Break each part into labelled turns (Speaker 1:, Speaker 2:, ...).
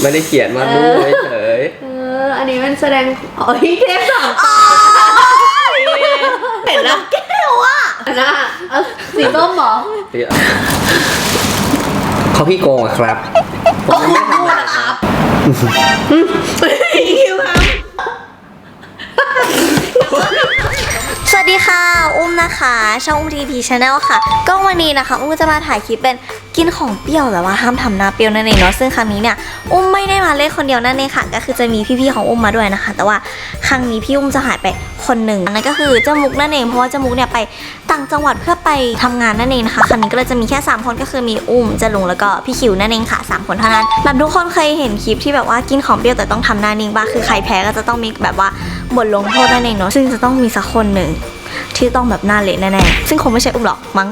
Speaker 1: ไม่ได้เขียนมาดูเฉย
Speaker 2: เออ อันนี้มันแสดงอ๋อที่เทสองตาเห็นนะแก้วอะนะเอาสีส้มเหรอ
Speaker 1: เขาพี่โกงอะครับผมยังไม่ทำอะครับ
Speaker 2: คิวครับ
Speaker 3: วัสดีค่ะ อุ้มนะคะ ช่องอุ้มทีพีชาแนลค่ะ ก็วันนี้นะคะ อุ้มจะมาถ่ายคลิปเป็นกินของเปรี้ยวแต่ว่าห้ามทำหน้าเปรี้ยวนั่นเองเนาะซึ่งครั้งนี้เนี่ยอุ้มไม่ได้มาเล่นคนเดียวนั่นเองค่ะ ก็คือจะมีพี่ๆของอุ้มมาด้วยนะคะ แต่ว่าครั้งนี้พี่อุ้มจะหายไปคนหนึ่งนั่นก็คือเจ้ามุกนั่นเองเพราะว่าเจ้ามุกเนี่ยไปต่างจังหวัดเพื่อไปทำงานนั่นเองนะคะครั้งนี้ก็เลยจะมีแค่ 3 คนก็คือมีอุ้มเจะลุงแล้วก็พี่คิวนั่นเองค่ะสามคนเท่านั้นแบบทุกคนเคยเห็นคลิปที่แบบว่ากินของเปรี้ยวแต่ต้องทำหน้านิ่งบ้างคือใครแพ้ก็จะต้องมีแบบว่า บทลงโทษนั่นเองเนาะซึ่งจะต้องมีสักคนหนึ่งที่ต้องแบบหน้าเละแน่ๆซึ่งคงไม่ใช่อุ้มหรอกมั้ง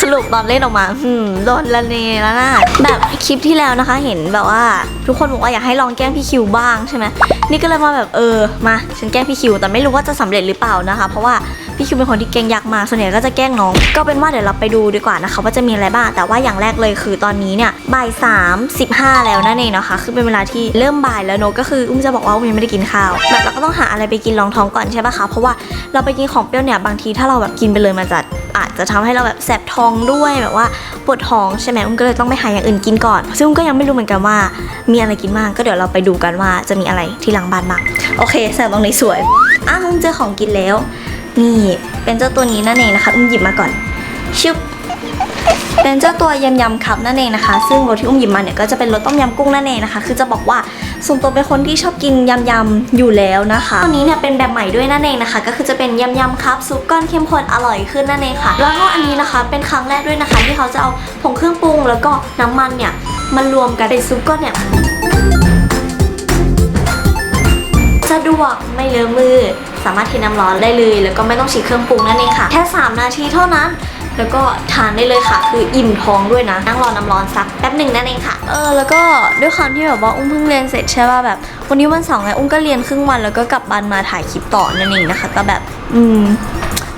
Speaker 3: สรุปตอนเล่นออกมาหืมโดนละเนและนาดแบบคลิปที่แล้วนะคะ เห็นแบบว่า ทุกคนบอกว่าอยากให้ลองแกล้งพี่คิวบ้างใช่ไหมนี่ก็เลยมาแบบเออมาฉันแกล้งพี่คิว แต่ไม่รู้ว่าจะสำเร็จหรือเปล่านะคะ เพราะว่าพี่คิวเป็นคนที่แกล้งยากมาส่วนใหญ่ก็จะแกล้งน้อง ก็เป็นว่าเดี๋ยวเราไปดูดีกว่านะคะ ว่าจะมีอะไรบ้าง แต่ว่าอย่างแรกเลยคือตอนนี้เนี่ยบ่ายสามสิบห้าแล้วนั่นเองนะคะ คือเป็นเวลาที่เริ่มบ่ายแล้วเนก็คืออุ้มจะบอกว่าอุ้มยังไม่ได้กินข้าวแบบเราก็ต้องหาอะไรไปกินรองท้องก่อนใช่ปะคะเพราะว่าเราไปกินของเปรี้ยวเนี่ยบางทีถ้าเราแบบกินไปเลยมันจะอาจจะทำให้เราแบบแสบท้องด้วยแบบว่าปวดท้องใช่ไหมอุ้มก็เลยต้องไปหาอย่างอื่นกินก่อน ซึ่งอุ้มก็ยังไม่รู้เหมือนกันว่า มีอะไรกินบ้างก็เดี๋ยวเราไปดูกันว่าจะมีอะไรที่หลังบ้านบ้างโอเคแสงตรงนี้สวยอ้าวอุ้มเจอของกินแล้ว นี่เป็นเจ้าตัวนี้นั่นเองนะคะอุ้มหยิบมาก่อนชึบ เป็นเจ้าตัวยำยำครับนั่นเองนะคะ ซึ่งรสที่อุ้มหยิบมาเนี่ยก็จะเป็นรสต้มยำกุ้งนั่นเองนะคะ คือจะบอกว่าส่วนตัวเป็นคนที่ชอบกินยำยำอยู่แล้วนะคะตัวนี้เนี่ยเป็นแบบใหม่ด้วยนั่นเองนะคะ ก็คือจะเป็นยำยำครับซุปก้อนเข้มข้นอร่อยขึ้นนั่นเองค่ะ แล้วก็อันนี้นะคะเป็นครั้งแรกด้วยนะคะ ที่เขาจะเอาผงเครื่องปรุง แล้วก็น้ำมันเนี่ยมารวมกันเป็นซุปก้อนเนี่ยสะดวกไม่เลอะมือ สามารถเทน้ำร้อนได้เลย แล้วก็ไม่ต้องฉีดเครื่องปรุงนั่นเองค่ะ แค่ 3 นาทีเท่านั้น แล้วก็ทานได้เลยค่ะ คืออิ่มท้องด้วยนะ นั่งรอน้ำร้อนสักแป๊บหนึ่งนั่นเองค่ะ เออ แล้วก็ด้วยความที่แบบว่าอุ้มเพิ่งเรียนเสร็จใช่ป่ะแบบ วันนี้วันเสาร์ไงอุ้มก็เรียนครึ่งวันแล้วก็กลับบ้านมาถ่ายคลิปต่อนั่นเองนะคะ ก็แบบ อืม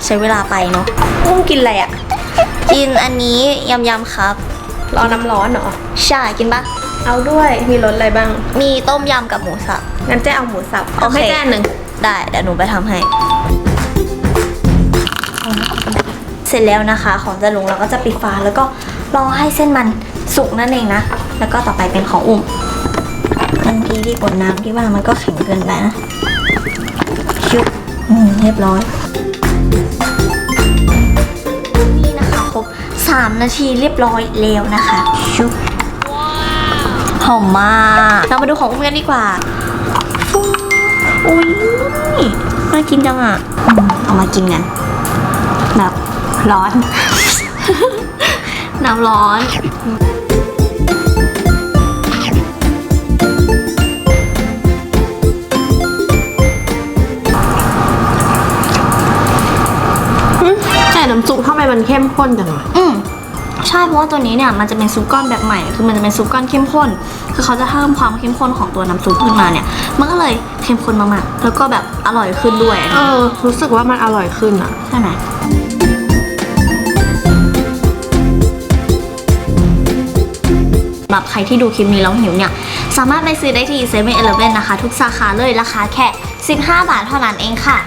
Speaker 3: ใช้เวลาไปเนาะ
Speaker 2: อุ้มกินอะไรอะ
Speaker 3: กินอันนี้ยำยำครับ
Speaker 2: รอน้ำร้อนเหรอ
Speaker 3: ใช่ กินปะ
Speaker 2: เอาด้วย มีรสอะไรบ้าง
Speaker 3: มีต้มยำกับหมูสับ
Speaker 2: งั้นเจ๊เอาหมูสับเอาให้
Speaker 3: โอเค
Speaker 2: แจ้หนึ่ง
Speaker 3: ได้ เดี๋ยวหนูไปทำให้ เสร็จแล้วนะคะ ของจะลงเราก็จะปิดฝาแล้วก็รอให้เส้นมันสุกนั่นเองนะ แล้วก็ต่อไปเป็นของอุ่มบางทีที่กดน้ำที่ว่ามันก็แข็งเกินไปนะชุบอืมเรียบร้อย นี่นะคะครบ3นาทีเรียบร้อยแล้วนะคะชุบหอมมาก เรามาดูของอุ้มกันดีกว่าอุ้ยน่ากินจังอะเอามากินกันแบบ ร้อน น้ำร้อน
Speaker 2: แต่น้ำซุปทำไมมันเข้มข้นจังอะ
Speaker 3: อืมใช่เพราะว่าตัวนี้เนี่ยมันจะเป็นซุปก้อนแบบใหม่ คือมันจะเป็นซุปก้อนเข้มข้น คือเขาจะเพิ่มความเข้มข้นของตัวน้ำซุปขึ้นมาเนี่ย มันก็เลยเข้มข้นมากๆแล้วก็แบบอร่อยขึ้นด้วย
Speaker 2: เออรู้สึกว่ามันอร่อยขึ้นอะ
Speaker 3: ใช่ไหมำหรับใครที่ดูคลิปนี้แล้วหิวเนี่ย สามารถไปซื้อได้ที่7 e เ e ่ e อนะคะ ทุกสาขาเลยราคาแค่ 15 บาทเท่านั้นเองค่ะ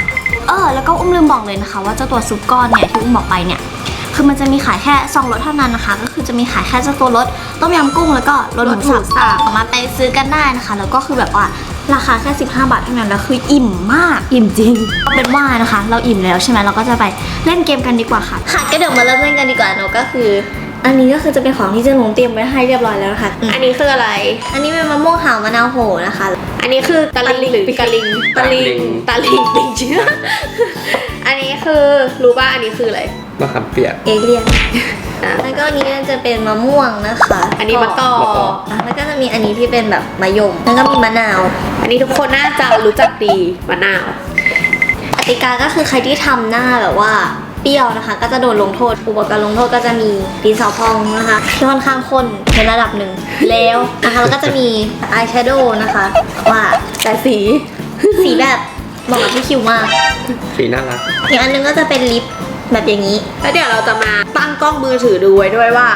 Speaker 3: เออ แล้วก็อุ้มลืมบอกเลยนะคะ ว่าเจ้าตัวซุปก้อนเนี่ยที่อุ้มบอกไปเนี่ยคือมันจะมีขายแค่2รสเท่านั้นนะคะ ก็คือจะมีขายแค่เจ้าตัวรสต้มยำกุ้งแล้วก็รสหมูสับสามารถไปซื้อกันได้นะคะ แล้วก็คือแบบว่าราคาแค่ 15 บาทเท่านั้นแล้วคืออิ่มมาก
Speaker 2: อิ่มจริง
Speaker 3: เอาเป็นว่านะคะ เราอิ่มแล้วใช่ไหมเราก็จะไปเล่นเกมกันดีกว่าค่ะค่ะก็เดี๋ยวมาเริ่มเล่นกันดีกว่าเนาะก็คือ อันนี้ก็คือจะเป็นของที่เจะลงเตรียมไว้ให้เรียบร้อยแล้วนะคะ
Speaker 2: อันนี้คืออะไร
Speaker 3: อันนี้เป็นมะม่วงหาวมะนาวโหนะคะ
Speaker 2: อันนี้คือตะลิงหรือตะลิงตะลิง ตะลิงติงเชื้ออันนี้คือรู้ป่ะอันนี้คืออะไร
Speaker 1: มะขามเปียก
Speaker 3: เอเลียน
Speaker 2: อะ
Speaker 3: แล้วก็อันนี้จะเป็นมะม่วงนะคะ
Speaker 2: อันนี้มะกอ
Speaker 1: มะกอ
Speaker 3: อะแล้วก็จะมีอันนี้ที่เป็นแบบมะยม แล้วก็มีมะนาว
Speaker 2: อันนี้ทุกคนน่าจะรู้จักดีมะนาว
Speaker 3: กติกาก็คือใครที่ทำหน้าแบบว่า เปรี้ยวนะคะ ก็จะโดนลงโทษอุปกรณ์ลงโทษก็จะมีดินสอพองนะคะที่ค่อนข้างข้นในระดับหนึ่งแล้วนะคะแล้วก็จะมีอายแชโดว์นะคะว่า
Speaker 2: แต่สี
Speaker 3: สีแบบเหมาะกับพี่คิวมาก
Speaker 1: สีน่ารัก
Speaker 3: อีกอันนึงก็จะเป็นลิปแบบอย่างนี้
Speaker 2: แล้วเดี๋ยวเราจะมาตั้งกล้องมือถือดูไว้ด้วยว่า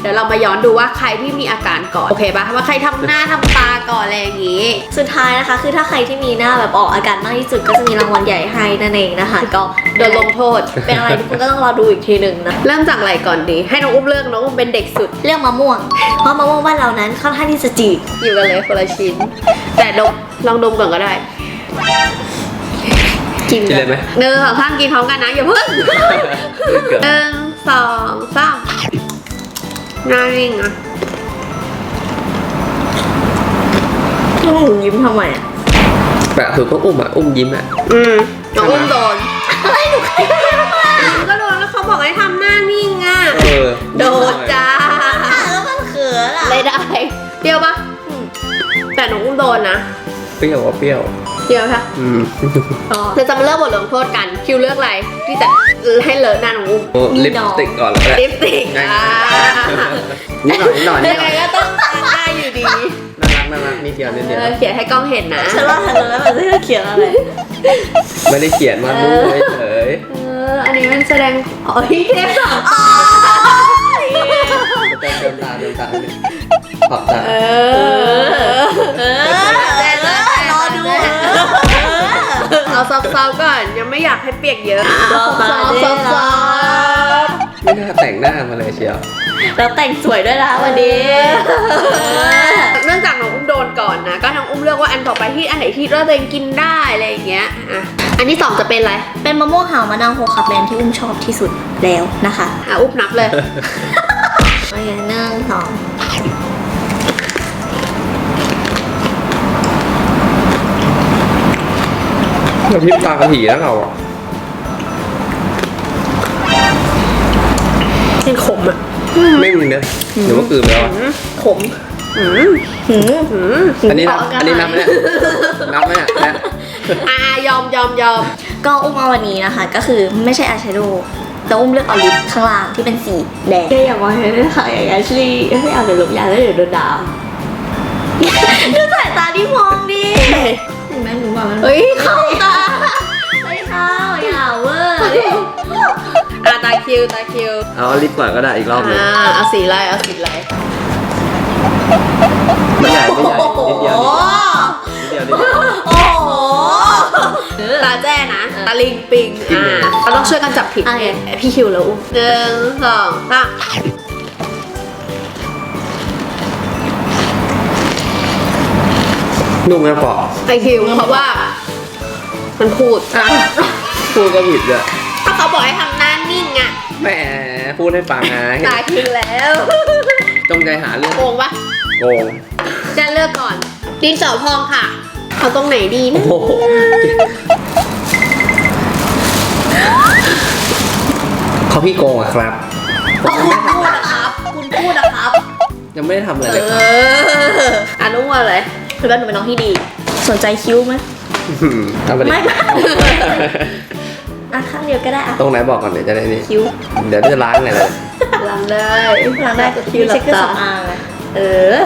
Speaker 2: เดี๋ยวเรามาย้อนดูว่าใครที่มีอาการก่อน โอเคปะว่าใครทำหน้าทำตาก่อนอะไรอย่างงี้
Speaker 3: สุดท้ายนะคะ คือถ้าใครที่มีหน้าแบบออกอาการมากที่สุดก็จะมีรางวัลใหญ่ให้นั่นเองนะคะ ก็
Speaker 2: โดนลงโทษ
Speaker 3: เป็นอะไรทุกคนก็ต้องรอดูอีกทีหนึ่งนะ
Speaker 2: เริ่มจากอะไรก่อนดี ให้น้องอุ้มเลือกน้องอุ้มเป็นเด็กสุด
Speaker 3: เรื่องมะม่วง เพราะมะม่วงบ้านเรานั้นค่อนข้างที่จะจืด
Speaker 2: อยู่กันเลยคนละชิ้น แต่ดมลองดมก่อนก็ได้ กิน
Speaker 1: กินเลยไหม
Speaker 2: หนึ่งสองสามกินพร้อมกันนะอย่าเพิ่ง
Speaker 1: เกือบ
Speaker 2: หนึ่งสองสามหน้านิ่งอะ
Speaker 3: หนูยิ้มทำไมอะ
Speaker 1: แปะคือก็อุ้มอะ อุ้มยิ้มอะ
Speaker 2: อืมน้องอุ้มโดน ดนนะ
Speaker 1: เป
Speaker 2: รี้ยว
Speaker 1: ว่าเปรี้ยว
Speaker 2: เปรี้ยวค่ะ
Speaker 1: อืม
Speaker 2: เราจะมาเริ่มบทลงโทษกัน คิวเลือกอะไรที่จะให้เลอะหน้าน้องอุ้ม
Speaker 1: โอ้ลิปสติกก่อนแล้วก็ได้
Speaker 2: ลิปสติกอะ
Speaker 1: นิดหน่อยนิดหน่อยนิด
Speaker 2: ยัง
Speaker 1: หน่
Speaker 2: ไง
Speaker 1: อย
Speaker 2: ก็ต้องทาหน้าอยู่ดี
Speaker 1: น่ารักน่ารักนิดเดียวนิดเดียว
Speaker 2: เออเขียนให้กล้องเห็นนะ
Speaker 3: ฉันว่าทันแล้วมันจะเขียนอะไร
Speaker 1: ไม่ได้เขียนมาดูเฉย
Speaker 2: เอออันนี้มันแสดงอ๋อที่เทปสองตา
Speaker 1: ๆแต่เติมตาเติมตานิดนึงขอบตา
Speaker 2: เออ
Speaker 3: เอ
Speaker 2: ซอฟๆก่อนยังไม่อยากให้เปียกเยอะ
Speaker 3: รอ
Speaker 2: ซอ
Speaker 3: ตา
Speaker 2: ฟ
Speaker 3: เด้
Speaker 2: ซอฟซอฟ
Speaker 1: ไม่น่าแต่งหน้ามาเลยเชียว
Speaker 3: แล้วแต่งสวยด้วยนะวันนี้
Speaker 2: เนื่องจากน้องอุ้มโดนก่อนนะก็น้องอุ้มเลือกว่าอันต่อไปที่อันไหนที่เราตัวเองกินได้อะไรอย่างเงี้ยอะอันที่สองจะเป็นอะไร
Speaker 3: เป็นมะม่วงหาวมะนาวโฮคับแมนที่อุ้มชอบที่สุดแล้วนะคะ
Speaker 2: อะอุ้มนับเลย
Speaker 3: โอเคหนึ่งสอง
Speaker 1: เราพิมตากระผีแล้วเราอะ
Speaker 2: เป็นขมอะ
Speaker 1: ไม่มีเนื้อหรือว่ากลืนไปแล้วอะ
Speaker 2: ขมอืม
Speaker 3: หืม
Speaker 2: อืม
Speaker 1: อันนี้นับ
Speaker 2: กาการ
Speaker 1: อันนี้นับไหมเนี่ยนับไหมเนี่ยเนี่ย
Speaker 2: อ่ายอมยอมยอม
Speaker 3: ก็อุ้มเอาวันนี้นะคะ ก็คือไม่ใช่อายแชโดว์แต่อุ้มเลือกเอาลิปข้างล่างที่เป็นสีแดง
Speaker 2: แกอย่ามองเห็นเลยค่ะอย่างแอชลี่ไม่เอาเดี๋ยวลบยาแล้วเดี๋ยวโดนด่า
Speaker 3: ดูสายตาที่มองดิเห็นไหมหนูบอกแล้ว
Speaker 2: เฮ้ยเข้าตา
Speaker 3: ไม่เข้าอย่าเวอร์
Speaker 2: อะตาคิวตาคิว
Speaker 1: เอาลิปก่อนก็ได้อีกรอบหนึง
Speaker 2: อ่าเอาสีอะไรเอาสีอะไร
Speaker 1: ไม่ใหญ่ไม่ใหญ่นิดเดียวนิดเดียวนิดเดียว
Speaker 3: โอ้โห
Speaker 2: ตาแจ้นะตาลิงปิง
Speaker 1: จริง
Speaker 2: อ่า
Speaker 1: เหรอ
Speaker 2: เราต้องช่วยกันจับผิด
Speaker 3: โอเค
Speaker 2: ไงพี่คิวแล้วอุ้มหนึ่งสองสาม
Speaker 1: นุ่มนะปอก
Speaker 2: ไอคิวเพราะว่า มันพูด
Speaker 1: อะพูดก็ผิดเลย
Speaker 2: ถ้าเขาบอกให้ทำหน้านิ่งอะ
Speaker 1: แหมพูดให้ฟังไง
Speaker 2: ตาคิวแล้ว
Speaker 1: จงใจหาเรื่อง
Speaker 2: โกงปะ
Speaker 1: โกง
Speaker 2: จะเลือกก่อนดินสอพองค่ะ เอาตรงไหนดี
Speaker 1: โอ้
Speaker 2: นะ
Speaker 1: โหเขาพี่โกงอะครับ
Speaker 3: คุณพูดนะครับ คุณพูดนะครับ
Speaker 1: ยังไม่ได้ทำอะไรเลย
Speaker 2: เอ
Speaker 1: ครับ
Speaker 2: ออะนุ่งว่าอะไร
Speaker 3: คือว่าหนูเป็นน้องที่ดี สนใจคิ้วไหม
Speaker 1: หืมเอาไปดิ
Speaker 3: ไม่ไม่อะข้างเดียวก็ได้อะ
Speaker 1: ตรงไหนบอกก่อนเดี๋ยวจะได้นี่
Speaker 3: คิ้ว
Speaker 1: เดี๋ยวจะล้างไงเลย
Speaker 2: ลำได้
Speaker 3: ล้างได้กับคิ้ว
Speaker 2: หลั
Speaker 3: เช็ค
Speaker 2: บ
Speaker 3: เครื่อง
Speaker 2: ตา
Speaker 3: สำอางอะ
Speaker 2: เออ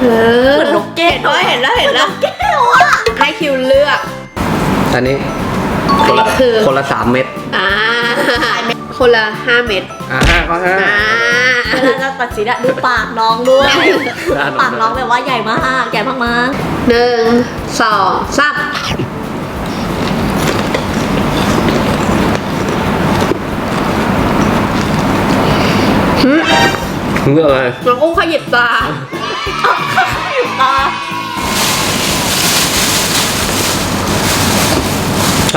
Speaker 2: เออ
Speaker 3: เหมือนนกแก้ว
Speaker 2: เห็นแล้วเห็นแล้ว
Speaker 3: แก้วอะ
Speaker 2: ให้คิวเลือก
Speaker 1: ตอนนี้คนละ
Speaker 2: คือ
Speaker 1: คนละสามเม็ด
Speaker 2: อ่า คนละห้าเม็ด
Speaker 1: อ่าก็ห้า
Speaker 2: อ่า
Speaker 3: เวลาจะตัดสินอะดูปากน้องด้วย
Speaker 1: ด้าน
Speaker 3: ปากน้องแบบว่าใหญ่มากใหญ่มาก
Speaker 2: หนึ่งสองสาม
Speaker 1: เมื่ออะไร
Speaker 2: น้องอุ้มขยิบตา
Speaker 3: ๆตา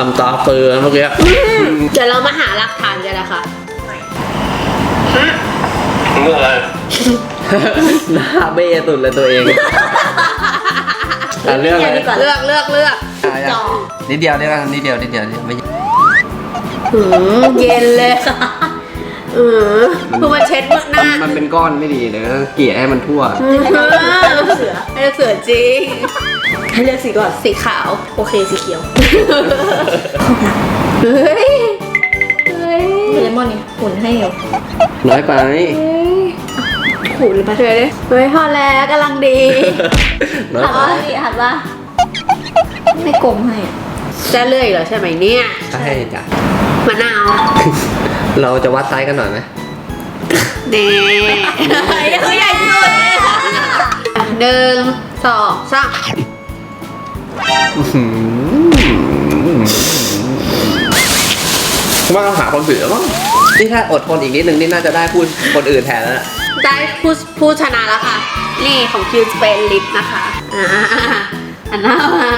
Speaker 3: ำ
Speaker 1: ตาเปือนเมื่อกี้
Speaker 2: เดี๋ยวเรามาหาหลักฐานกันนะคะ
Speaker 1: เมื่ออะไรหน้าเบ้สุดเลยตัวเองอะเรื่องอะไร
Speaker 3: ดีกว่า
Speaker 2: เลือกเลือกเลือก
Speaker 1: อะอะนิดเดียวได้ป่ะนิดเดียวนิดเดียวไม่
Speaker 2: หืมเย็นเลยอือคือมันเช็ดมือหน้า
Speaker 1: มันเป็นก้อนไม่ดีเดี๋ยวเกลี่ยให้มันทั่ว
Speaker 2: อือเสือให้เสือจริง
Speaker 3: ให้เลือกสีก่อน
Speaker 2: สีขาว
Speaker 3: โอเคสีเขียว
Speaker 2: เฮ้ย เฮ้ย
Speaker 3: เลมอนนี่หุ่นให้อยู่
Speaker 1: น้อยไป
Speaker 2: หูหรือมาเธอดิเฮ้ยพอแล้วกำลังดี
Speaker 1: น้อย
Speaker 3: หัด
Speaker 1: ไป
Speaker 3: ว่าดิหัดว่าไม่กลมให้อะ
Speaker 2: จะเลื่อยเหรอใช่ไหมเนี่ย
Speaker 1: ใช่จ้ะ
Speaker 2: มะนาว
Speaker 1: เราจะวัดไซส์กันหน่อยไหม
Speaker 2: เน่คือใหญ่สุดหนึ่งสองสาม
Speaker 1: อื้อหือ ว่าเราหาคนผิดแล้วมั้งนี่ถ้าอดทนอีกนิดนึงนี่น่าจะได้พูดคนอื่นแทนแล้วนะ
Speaker 2: ได้ผู้ผู้ชนะแล้วค่ะ นี่ของคิวสเปนลิปนะคะอ่าอันหน้ามา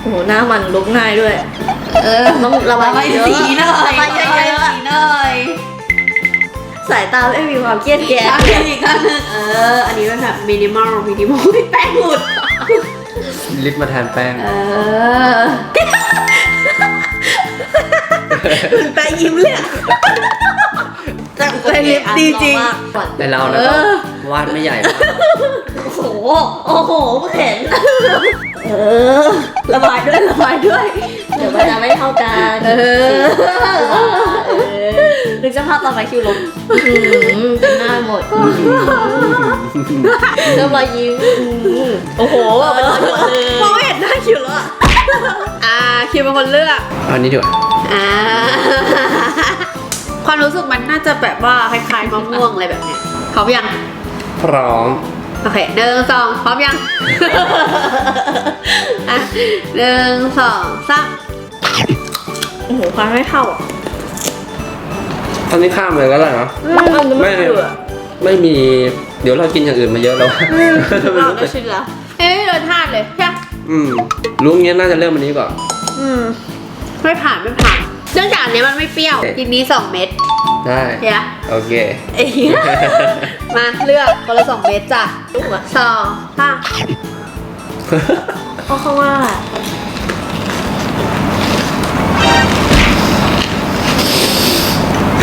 Speaker 3: โอ้โหหน้ามันลุกง่ายด้วย
Speaker 2: เออ
Speaker 3: ต้องระบายเยอะ
Speaker 2: สีหน่อย
Speaker 3: ระบายเยอะ
Speaker 2: สีหน่อย
Speaker 3: สายตาไม่มีความเครียดแย้
Speaker 2: ข้างหนึ่งอีกข้างหนึ่งเออ อันนี้เป็นแบบมินิมอลมินิมอลแป้งหลุด
Speaker 1: ลิปมาแทนแป้ง
Speaker 2: เออ
Speaker 3: แปะยิ้มเลยอะ แต่
Speaker 2: เป็นลิปดีจริง
Speaker 1: แต่เรานะ
Speaker 2: เอ
Speaker 1: ก็
Speaker 2: อ
Speaker 1: วาดไม่ใหญ่มาก
Speaker 3: โอ้โห โอ้โหเห็น เออ
Speaker 2: ระบายด้วยระบายด้วย
Speaker 3: เดี๋ยวมันจะไม่เท่ากัน
Speaker 2: เออ
Speaker 3: เออนึกสภาพตอนไปคิวลงอื้อหือเป็นหน้าหมดเริ่มรอยยิ้มอื้อโอ้โหเป็นรอยหมดเลย
Speaker 2: มองไม่เห็นหน้าคิวแล้วอะอ่าคิวเป็นคนเลือก
Speaker 1: เอาอันนี้ดีกว่า
Speaker 2: อ่าความรู้สึกมันน่าจะแบบว่าคล้ายๆมะม่วงอะไรแบบเนี้ยพร้อมยัง
Speaker 1: พร้อม
Speaker 2: โอเคหนึ่งสองพร้อมยัง อะหนึ่งสองสาม
Speaker 3: โอ้โหความไม่เท่าอะ
Speaker 1: อันนี้ข้ามเลยก็ได้เนาะไม่ไม่มี เดี๋ยวเรากินอย่างอื่นมาเยอะแล้วไม่
Speaker 3: เรา
Speaker 1: รู้
Speaker 3: ได้
Speaker 1: แต่
Speaker 3: ชินแล้ว
Speaker 2: เอ้ยโดนทาดเลยใช่ปะ
Speaker 1: อืม รู้งี้น่าจะเริ่มอันนี้ก่อน
Speaker 2: อืม ไม่ผ่านไม่ผ่านเนื่องจากอันนี้มันไม่เปรี้ยว
Speaker 1: โอเค
Speaker 2: กินนี้สองเม็ด
Speaker 1: ได้
Speaker 2: เดี๋ยว
Speaker 1: โอเค
Speaker 2: เอ้ยมาเลือกคนละสองเม็ดจ้ะ
Speaker 3: ลูกอะ
Speaker 2: สองสาม
Speaker 3: เพราะเขาว่า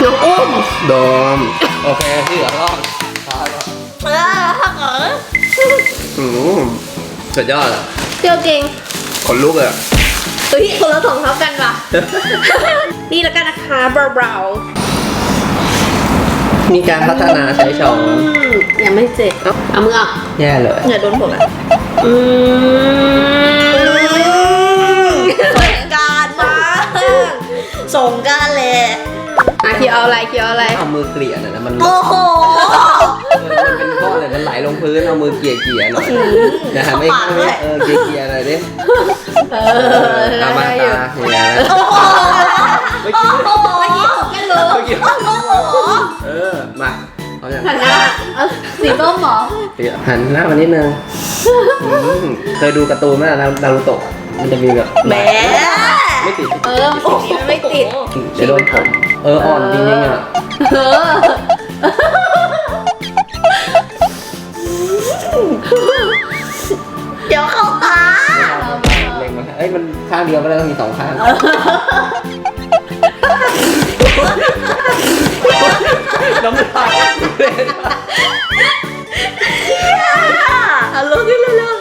Speaker 2: น้องอุ้ม
Speaker 1: โดม โอเคที่เหลือก็
Speaker 3: เออถ้าเกิด
Speaker 1: อืมสุดยอดอะ
Speaker 2: เจียวจริง
Speaker 1: ขนลุกเลยอะ
Speaker 2: เฮ้ยคนละสองเท่ากันว่ะ นี่แล้วกันนะคะเบา
Speaker 1: มีการพัฒนาใช้ช้อน
Speaker 2: ๆอืมยังไม่เสร็จเอามือออก
Speaker 1: แย่เลย
Speaker 3: อย่าโดนผมอะ
Speaker 2: อืม
Speaker 3: สงการมากสงการเลย
Speaker 2: อะคิวเอาอะไรคิวเอาอะไร
Speaker 1: เอามือเกลี่ยหน่อยนะมัน
Speaker 3: โอ้โห
Speaker 1: เออมันเป็นก้อนเลยมันไหลลงพื้นเอามือเกลี่ยเกลี่ยหน่อยนะฮะไม่
Speaker 3: เข้าปากด้วย
Speaker 1: เออเกลี่ยเกลี่ยหน่อยดิ
Speaker 2: เออ
Speaker 1: เอามา
Speaker 2: ได้อยู่
Speaker 1: ตาอย่างเงี้ยนะ
Speaker 3: โอ้โห
Speaker 1: ไม่กิน
Speaker 3: โอ้โหเมื่อกี้ผมไม่รู้
Speaker 1: ไม่กิน
Speaker 3: โอ้โห
Speaker 1: เออ มาเอาอย่าง
Speaker 2: หันหน้าเอาสีส้มเหรอ
Speaker 1: เดี๋ยวหันหน้ามานิดนึงอืมเคยดูการ์ตูนไหมนะนารูโตะมันจะมีแบบ
Speaker 3: แหม
Speaker 1: ไม่ติด
Speaker 2: เออสีนี้มันไม่ติด
Speaker 1: เดี๋ยวโดนผมเอออ่อนจริงๆอะ
Speaker 2: เออ
Speaker 3: เดี๋ยวเข้าตา
Speaker 1: เล็งมาเอ้ยมันข้างเดียวไม่ได้ต้องมีสองข้างน้ำลาย
Speaker 2: เอาลงขึ้นเร็ว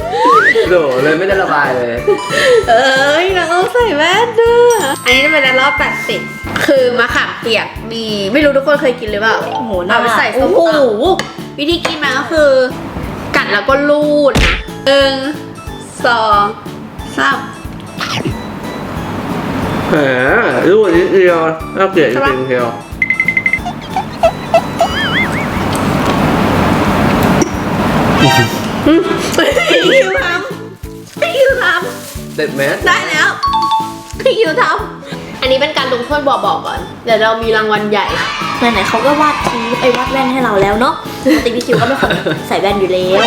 Speaker 1: โดเลยไม่ได้ระบายเลย
Speaker 2: ๆเอ้ยเราใส่แว่นด้วยอันนี้จะเป็นรอบแปดสิบคือมะขามเปียกมีไม่รู้ทุกคนเคยกินหรือเปล่า
Speaker 3: โอ้โห
Speaker 2: เอาไปใส่ส้ม
Speaker 3: โอ้
Speaker 2: ต
Speaker 3: โหำ
Speaker 2: วิธีกินมันก็คือ กัดแล้วก็ลูดนะหนึ่งสองสาม
Speaker 1: แหมรู้นิดเดียวน่าเกลียดจริงๆเชียว
Speaker 2: พี่คิวทำพี่คิวท
Speaker 1: เด็ดแมสำ
Speaker 2: ได้แล้วพี่คิวทำอันนี้เป็นการลงโทษบอกๆก่อนเดี๋ยวเรามีรางวัลใหญ่
Speaker 3: ไหนๆเขาก็วาดทีไอ้ยวาดแว่นให้เราแล้วเนาะ ปกติพี่คิวก็เป็นคนใส่แว่นอยู่แล้ว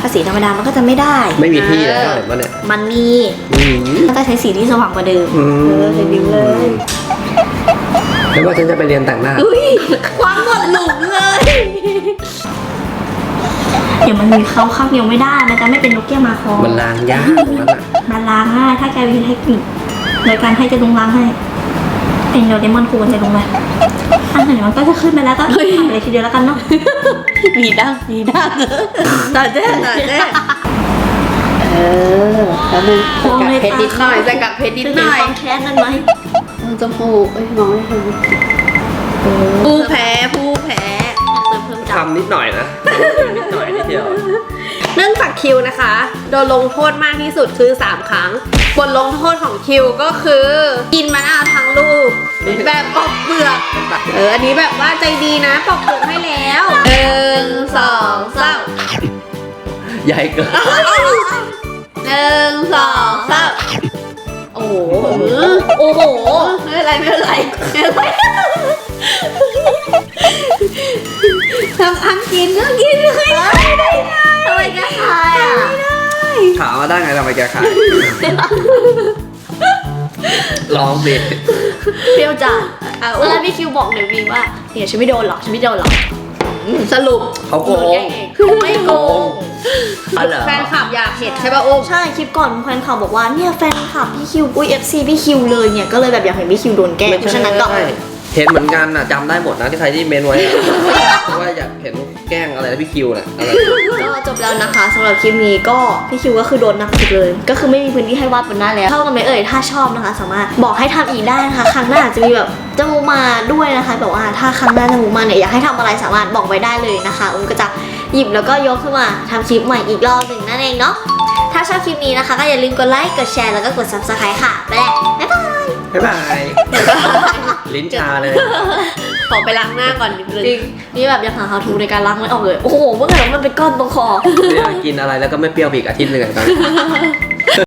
Speaker 3: ภาษีธรรมดามันก็จะไม่ได้
Speaker 1: ไม่มีที่แล้วเห็นปะเนี่ย
Speaker 3: มันมี
Speaker 1: อืม
Speaker 3: มันต้องใช้สีที่สว่างกว่าเดิม
Speaker 1: อืม
Speaker 3: เออเลยบิวเลย
Speaker 1: แล้วว่าฉันจะไปเรียนแต่งหน้า
Speaker 2: อุ้ยคว้างหมดหลุมเลย
Speaker 3: เดี๋ยวมันมีเขาข้างเดียวไม่ได้มันจะไม่เป็นนกแก้วมาคอ
Speaker 1: มันล้างยากตรงนั้นอะ
Speaker 3: มันล้างง่ายถ้าแกมีเทคนิคโดยการให้จะลงล้างให้ เป็นโดเรมอนควรจะลงไปอันไหนมันก็จะขึ้นไปแล้วก็ทำไปเลยทีเดียวแล้วกันเนาะ
Speaker 2: มีดังมีดังต่อเจ้ต่อเจ้เออแล้วนึงสกัดเพชรนิดหน่อยสกัดเพชรนิดหน่อย
Speaker 3: ความแค้นนั้นไหม
Speaker 2: จมูกเอ้ยมองไม่เห็นผู้แพ้ผู้แพ้
Speaker 3: เติมเพิ่มจับ
Speaker 1: ทำนิดหน่อยนะนิดหน่อยนิดเดียว
Speaker 2: เนื่องจากคิวนะคะ โดนลงโทษมากที่สุดคือ 3 ครั้ง บทลงโทษของคิวก็คือ กินมะนาวทั้งลูก แบบปอกเปลือกเอออันนี้แบบว่าใจดีนะปอกเปลือกให้แล้วหนึ่งสองสาม
Speaker 1: ใหญ่เกิน
Speaker 2: หนึ่งสองสามโอ้โห
Speaker 3: โอ้โห
Speaker 2: ไม่เป็นไรไม่เป็นไรไม่เป็นไร ทำอันกินก็กินไม่ได้ได้ไง
Speaker 3: ทำไมแกคายอะ
Speaker 1: ถามมาได้ไงทำไมแกขายลองสิ
Speaker 3: เปรี้ยวจัด
Speaker 2: อะ
Speaker 3: แล้วพี่คิวบอกหนูวีว่าเนี่ยฉันไม่โดนหรอกฉันไม่โดนหรอก
Speaker 2: สรุป
Speaker 1: เขาโกง
Speaker 3: ไม่โกง
Speaker 1: อ๋อเหรอ
Speaker 2: แฟนคลับอยากเห็นใช่ป่ะอุ้ม
Speaker 3: ใช่คลิปก่อนแฟนคลับบอกว่าเนี่ยแฟนคลับพี่คิวอุ้ยเอฟซีพี่คิวเลยเนี่ยก็เลยแบบอยากเห็นพี่คิวโดนแกล้งเพราะฉะนั้นก็
Speaker 1: ใช่ เห็นเหมือนกันนะจำได้หมดนะที่ใครที่เมนไว้อะว่าอยากเห็นแกล้งอะไรนะพี่คิวน่ะอะไร
Speaker 3: ก็จบแล้วนะคะสำหรับคลิปนี้ก็พี่คิวก็คือโดนหนักสุดเลย ก็คือไม่มีพื้นที่ให้วาดบนหน้าแล้วเท่ากันไหมเอ่ยถ้าชอบนะคะ สามารถบอกให้ทำอีกได้นะคะครั้งหน้าอาจจะมีแบบจมูกมาด้วยนะคะแบบว่าถ้าครั้งหน้าจมูกมาเนี่ยอยากให้ทำอะไรสามารถบอกไว้ได้เลยนะคะอุ้มก็จะหยิบแล้วก็ยกขึ้นมาทำคลิปใหม่อีกรอบหนึ่งนั่นเองเนาะถ้าชอบคลิปนี้นะคะก็อย่าลืมกดไลค์กดแชร์แล้วก็กด subscribe ค่ะไปแล้ว บ๊ายบาย
Speaker 1: บ๊ายบาย ลิ้นชาเลย
Speaker 2: ขอไปล้างหน้าก่อนนิดนึง
Speaker 3: จริง นี่แบบอยากหา how to ในการล้างไม่ออกเลย โอ้โหเมื่อไหร่มันเป็นก้อนตรงคอ
Speaker 1: เนี่ยกินอะไรแล้วก็ไม่เปรี้ยวไปอีกอาทิตย์หนึ่งอะตอนนี้